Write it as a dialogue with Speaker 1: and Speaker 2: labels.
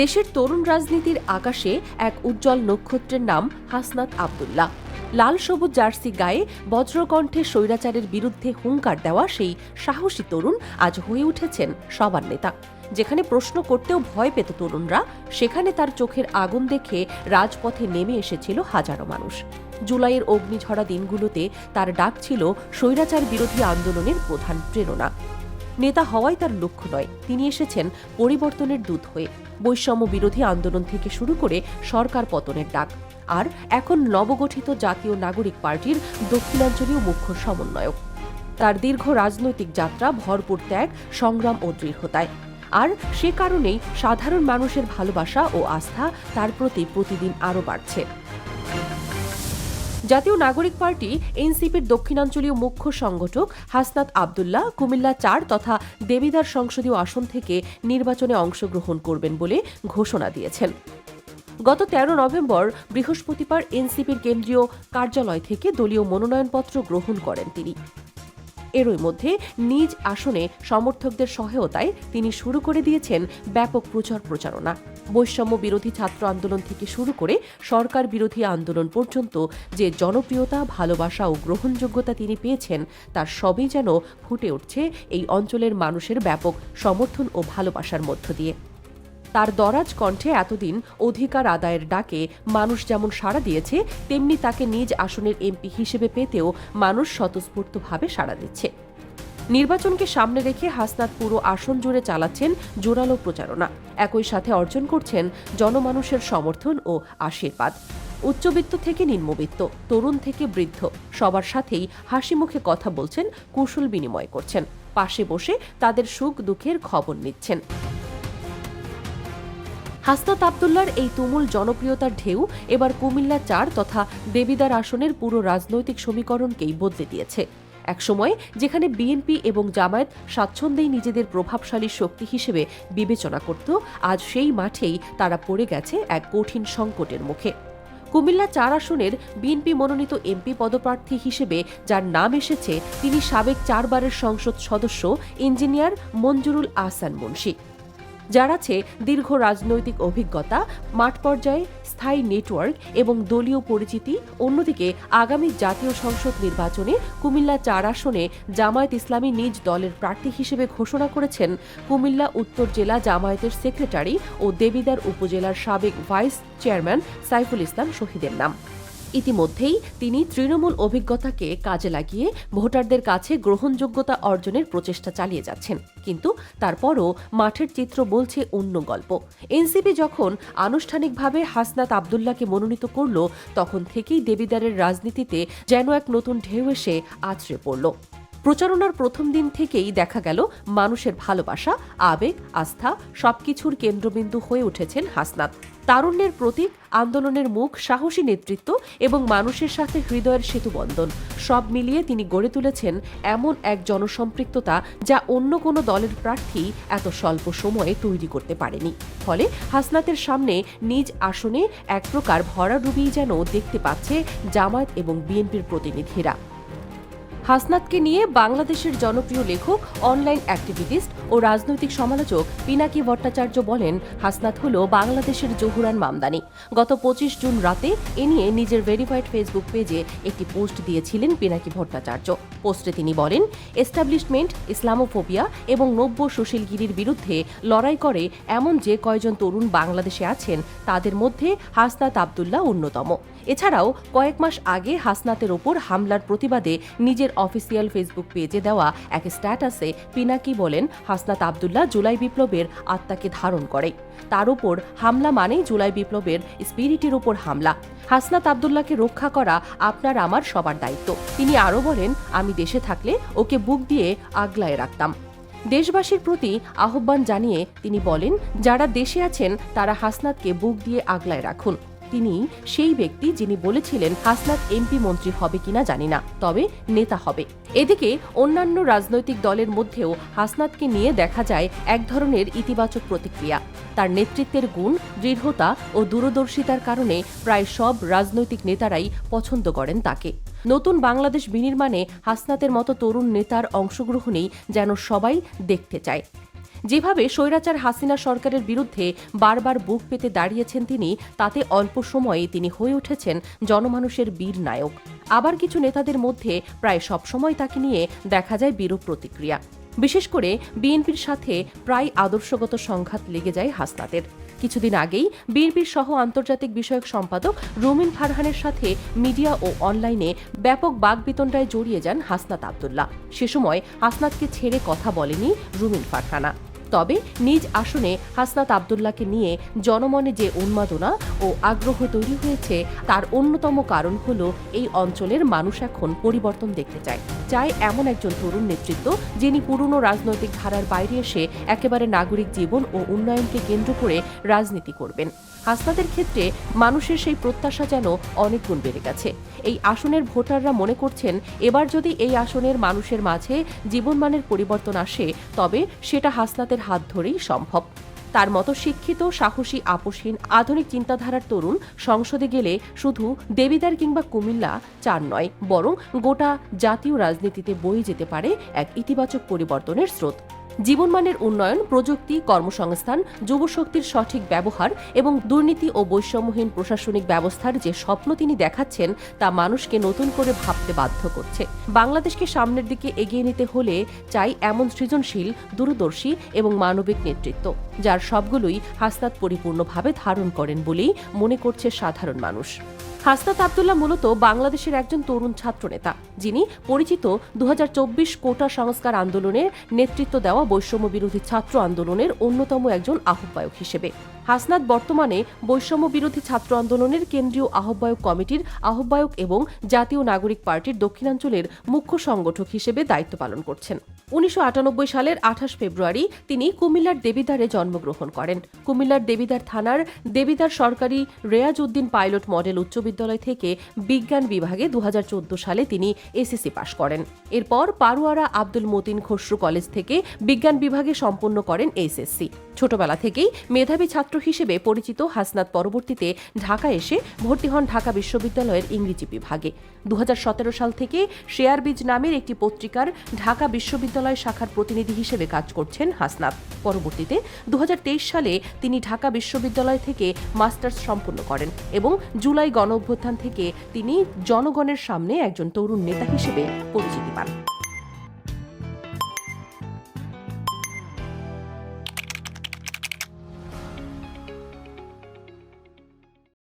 Speaker 1: দেশের তরুণ রাজনীতির আকাশে এক উজ্জ্বল নক্ষত্রের নাম হাসনাত আবদুল্লাহ। লাল সবুজ জার্সি গায়ে বজ্রকণ্ঠে স্বৈরাচারের বিরুদ্ধে হুঙ্কার দেওয়া সেই সাহসী তরুণ আজ হয়ে উঠেছেন সবার নেতা। যেখানে প্রশ্ন করতেও ভয় পেত তরুণরা, সেখানে তার চোখের আগুন দেখে রাজপথে নেমে এসেছিল হাজারো মানুষ। জুলাইয়ের অগ্নিঝরা দিনগুলোতে তার ডাক ছিল স্বৈরাচার বিরোধী আন্দোলনের প্রধান প্রেরণা। নেতা হওয়াই তার লক্ষ্য নয়। তিনি এসেছেন পরিবর্তনের দূত হয়ে। বৈষম্য বিরোধী আন্দোলন থেকে শুরু করে সরকার পতনের ডাক। আর এখন নবগঠিত জাতীয় নাগরিক পার্টির দক্ষিণাঞ্চলীয় মুখ্য সমন্বয়ক। তার দীর্ঘ রাজনৈতিক যাত্রা ভরপুর ত্যাগ, সংগ্রাম ও দৃঢ়তায়। আর সে কারণেই সাধারণ মানুষের ভালোবাসা ও আস্থা তার প্রতি প্রতিদিন আরও বাড়ছে। জাতীয় নাগরিক পার্টি এনসিপির দক্ষিণাঞ্চলীয় মুখ্য সংগঠক হাসনাত আবদুল্লাহ কুমিল্লা চার তথা দেবিদার সংসদীয় আসন থেকে নির্বাচনে অংশগ্রহণ করবেন বলে ঘোষণা দিয়েছেন। গত তেরো নভেম্বর বৃহস্পতিবার এনসিপির কেন্দ্রীয় কার্যালয় থেকে দলীয় মনোনয়নপত্র গ্রহণ করেন তিনি। এরই মধ্যে নিজ আসনে সমর্থকদের সহায়তায় তিনি শুরু করে দিয়েছেন ব্যাপক প্রচার প্রচারণা। বৈষম্য বিরোধী ছাত্র আন্দোলন থেকে শুরু করে সরকার বিরোধী আন্দোলন পর্যন্ত যে জনপ্রিয়তা, ভালোবাসা ও গ্রহণযোগ্যতা তিনি পেয়েছেন, তার সবই যেন ফুটে উঠছে এই অঞ্চলের মানুষের ব্যাপক সমর্থন ও ভালোবাসার মধ্য দিয়ে। তার দরাজ কণ্ঠে এতদিন অধিকার আদায়ের ডাকে মানুষ যেমন সাড়া দিয়েছে, তেমনি তাকে নিজ আসনের এমপি হিসেবে পেতেও মানুষ স্বতঃস্ফূর্তভাবে সাড়া দিচ্ছে। নির্বাচনকে সামনে রেখে হাসনাত পুরো আসন জুড়ে চালাচ্ছেন জোরালো প্রচারণা। একই সাথে অর্জন করছেন জনমানুষের সমর্থন ও আশীর্বাদ। উচ্চবিত্ত থেকে নিম্নবিত্ত, তরুণ থেকে বৃদ্ধ, সবার সাথেই হাসি মুখে কথা বলছেন, কুশল বিনিময় করছেন। পাশে বসে তাদের সুখ দুঃখের খবর নিচ্ছেন। হাসনাত আবদুল্লার এই তুমুল জনপ্রিয়তার ঢেউ এবার কুমিল্লা চার তথা দেবিদার আসনের পুরো রাজনৈতিক সমীকরণকেই বদলে দিয়েছে। একসময় যেখানে বিএনপি এবং জামায়াত স্বাচ্ছন্দ্যেই নিজেদের প্রভাবশালী শক্তি হিসেবে বিবেচনা করত, আজ সেই মাঠেই তারা পড়ে গেছে এক কঠিন সংকটের মুখে। কুমিল্লা চার আসনের বিএনপি মনোনীত এমপি পদপ্রার্থী হিসেবে যার নাম এসেছে, তিনি সাবেক চারবারের সংসদ সদস্য ইঞ্জিনিয়ার মঞ্জুরুল আহসান মুন্সি। যার আছে দীর্ঘ রাজনৈতিক অভিজ্ঞতা, মাঠ পর্যায়ে স্থায়ী নেটওয়ার্ক এবং দলীয় পরিচিতি। অন্যদিকে আগামী জাতীয় সংসদ নির্বাচনে কুমিল্লা চার আসনে জামায়াত ইসলামী নিজ দলের প্রার্থী হিসেবে ঘোষণা করেছেন। কুমিল্লা উত্তর জেলা জামায়াতের সেক্রেটারি ও দেবিদার উপজেলার সাবেক ভাইস চেয়ারম্যান সাইফুল ইসলাম শহীদের নাম। ইতিমধ্যেই তিনি তৃণমূল অভিজ্ঞতাকে কাজে লাগিয়ে ভোটারদের কাছে গ্রহণযোগ্যতা অর্জনের প্রচেষ্টা চালিয়ে যাচ্ছেন। কিন্তু তারপরও মাঠের চিত্র বলছে অন্য গল্প। এনসিপি যখন আনুষ্ঠানিকভাবে হাসনাত আবদুল্লাহকে মনোনীত করল, তখন থেকেই দেবিদারের রাজনীতিতে যেন এক নতুন ঢেউ এসে আছড়ে পড়ল। প্রচারণার প্রথম দিন থেকেই দেখা গেল মানুষের ভালোবাসা, আবেগ, আস্থা সবকিছুর কেন্দ্রবিন্দু হয়ে উঠেছেন হাসনাত। তারুণ্যের প্রতীক, আন্দোলনের মুখ, সাহসী নেতৃত্ব এবং মানুষের সাথে হৃদয়ের সেতুবন্ধন সব মিলিয়ে তিনি গড়ে তুলেছেন এমন এক জনসম্পৃক্ততা যা অন্য কোনো দলের প্রার্থী এত স্বল্প সময়ে তৈরি করতে পারেনি। ফলে হাসনাতের সামনে নিজ আসনে এক প্রকার ভরাডুবি যেন দেখতে পাচ্ছে জামায়াত এবং বিএনপির প্রতিনিধিরা। হাসনাতকে নিয়ে বাংলাদেশের জনপ্রিয় লেখক অনলাইন অ্যাক্টিভিটিস্ট ও রাজনৈতিক সমালোচক পিনাকি ভট্টাচার্য বলেন, হাসনাত হল বাংলাদেশের জহুরান মামদানি। গত পঁচিশ জুন রাতে এ নিয়ে নিজের ভেরিফাইড ফেসবুক পেজে একটি পোস্ট দিয়েছিলেন পিনাকি ভট্টাচার্য। পোস্টে তিনি বলেন এস্টাবলিশমেন্ট ইসলামোফোবিয়া এবং নব্য সুশীলগিরির বিরুদ্ধে লড়াই করে এমন যে কয়জন তরুণ বাংলাদেশে আছেন, তাদের মধ্যে হাসনাত আবদুল্লাহ অন্যতম। এছাড়াও কয়েক মাস আগে হাসনাতের ওপর হামলার প্রতিবাদে নিজের অফিসিয়াল ফেসবুক পেজে দেওয়া এক স্ট্যাটাসে পিনাকি বলেন, হাসনাত আবদুল্লাহ জুলাই বিপ্লবের আত্মাকে ধারণ করে। তার উপর হামলা মানেই জুলাই বিপ্লবের স্পিরিটের উপর হামলা। হাসনাত আবদুল্লাহকে রক্ষা করা আপনার আমার সবার দায়িত্ব। তিনি আরও বলেন, আমি দেশে থাকলে ওকে বুক দিয়ে আগলায় রাখতাম। দেশবাসীর প্রতি আহ্বান জানিয়ে তিনি বলেন, যারা দেশে আছেন, তারা হাসনাতকে বুক দিয়ে আগলায় রাখুন। তিনি সেই ব্যক্তি যিনি বলেছিলেন হাসনাত এমপি মন্ত্রী হবে কিনা জানি না, তবে নেতা হবে। এদিকে অন্যান্য রাজনৈতিক দলের মধ্যেও হাসনাতকে নিয়ে দেখা যায় এক ধরনের ইতিবাচক প্রতিক্রিয়া। তার নেতৃত্বের গুণ, দৃঢ়তা ও দূরদর্শিতার কারণে প্রায় সব রাজনৈতিক নেতারাই পছন্দ করেন তাকে। নতুন বাংলাদেশ বিনির্মাণে হাসনাতের মতো তরুণ নেতার অংশগ্রহণেই যেন সবাই দেখতে চায়। যেভাবে স্বৈরাচার হাসিনা সরকারের বিরুদ্ধে বারবার বুক পেতে দাঁড়িয়েছেন তিনি, তাতে অল্প সময়ে তিনি হয়ে উঠেছেন জনমানুষের বীর নায়ক। আবার কিছু নেতাদের মধ্যে প্রায় সবসময় তাকে নিয়ে দেখা যায় বিরূপ প্রতিক্রিয়া। বিশেষ করে বিএনপির সাথে প্রায় আদর্শগত সংঘাত লেগে যায় হাসনাতের কিছুদিন আগেই বিএনপির সহ আন্তর্জাতিক বিষয়ক সম্পাদক রুমিন ফারহানের সাথে মিডিয়া ও অনলাইনে ব্যাপক বাগবিতণ্ডায় জড়িয়ে যান হাসনাত আবদুল্লাহ। সে সময় হাসনাতকে ছেড়ে কথা বলেনি রুমিন ফারহানা। তবে নিজ আসনে হাসনাত আবদুল্লাহকে নিয়ে জনমনে যে উন্মাদনা ও আগ্রহ তৈরি হয়েছে, তার অন্যতম কারণ হল এই অঞ্চলের মানুষ এখন পরিবর্তন দেখতে চায়। চায় এমন একজন তরুণ নেতৃত্ব যিনি পুরনো রাজনৈতিক ধারার বাইরে এসে একেবারে নাগরিক জীবন ও উন্নয়নকে কেন্দ্র করে রাজনীতি করবেন। হাসনাদের ক্ষেত্রে মানুষের সেই প্রত্যাশা যেন অনেক গুণ বেড়ে গেছে। এই আসনের ভোটাররা মনে করছেন, এবার যদি এই আসনের মানুষের মাঝে জীবনমানের পরিবর্তন আসে, তবে সেটা হাসনাতের হাত ধরেই সম্ভব। তার মতো শিক্ষিত, সাহসী, আপোষহীন, আধুনিক চিন্তাধারার তরুণ সংসদে গেলে শুধু দেবিদার কিংবা কুমিল্লা চার নয়, বরং গোটা জাতীয় রাজনীতিতে বয়ে যেতে পারে এক ইতিবাচক পরিবর্তনের স্রোত। জীবনমানের উন্নয়ন, প্রযুক্তি, কর্মসংস্থান, যুবশক্তির সঠিক ব্যবহার এবং দুর্নীতি ও বৈষম্যহীন প্রশাসনিক ব্যবস্থার যে স্বপ্ন তিনি দেখাচ্ছেন, তা মানুষকে নতুন করে ভাবতে বাধ্য করছে। বাংলাদেশকে সামনের দিকে এগিয়ে নিতে হলে চাই এমন সৃজনশীল, দূরদর্শী এবং মানবিক নেতৃত্ব, যার সবগুলোই হাসনাত পরিপূর্ণভাবে ধারণ করেন বলেই মনে করছে সাধারণ মানুষ। হাসনাত আবদুল্লাহ মূলত বাংলাদেশের একজন তরুণ ছাত্রনেতা, যিনি পরিচিত দু হাজার চব্বিশ কোটা সংস্কার আন্দোলনের নেতৃত্ব দেওয়া বৈষম্য বিরোধী ছাত্র আন্দোলনের অন্যতম একজন আহ্বায়ক হিসেবে। হাসনাত বর্তমানে বৈষম্য বিরোধী ছাত্র আন্দোলনের কেন্দ্রীয় আহ্বায়ক কমিটির আহ্বায়ক এবং জাতীয় নাগরিক পার্টির দক্ষিণাঞ্চলের মুখ্য সংগঠক হিসেবে দায়িত্ব পালন করছেন। উনিশশো আটানব্বই সালের আঠাশ ফেব্রুয়ারি তিনি কুমিল্লার দেবিদারে জন্মগ্রহণ করেন। কুমিল্লার দেবিদার থানার দেবিদার সরকারি রেয়াজ উদ্দিন পাইলট মডেল উচ্চ বিদ্যালয় থেকে বিজ্ঞান বিভাগে দু হাজার চোদ্দ সালে তিনি এসএসসি পাশ করেন। এরপর পারুয়ারা আব্দুল মতিন খসরু কলেজ থেকে বিজ্ঞান বিভাগে সম্পন্ন করেন এসএসসি। ছোটবেলা থেকেই মেধাবী ছাত্র হিসেবে পরিচিত হাসনাত পরবর্তীতে ঢাকা এসে ভর্তি হন ঢাকা বিশ্ববিদ্যালয়ের ইংরেজি বিভাগে। দু হাজার সতেরো সাল থেকে শেয়ারবিজ নামের একটি পত্রিকার ঢাকা বিশ্ববিদ্যালয় শাখার প্রতিনিধি হিসেবে কাজ করছেন হাসনাত। পরবর্তীতে দু হাজার তেইশ সালে তিনি ঢাকা বিশ্ববিদ্যালয় থেকে মাস্টার্স সম্পন্ন করেন এবং জুলাই গণ অভ্যুত্থান থেকে তিনি জনগণের সামনে একজন তরুণ নেতা হিসেবে পরিচিতি পান।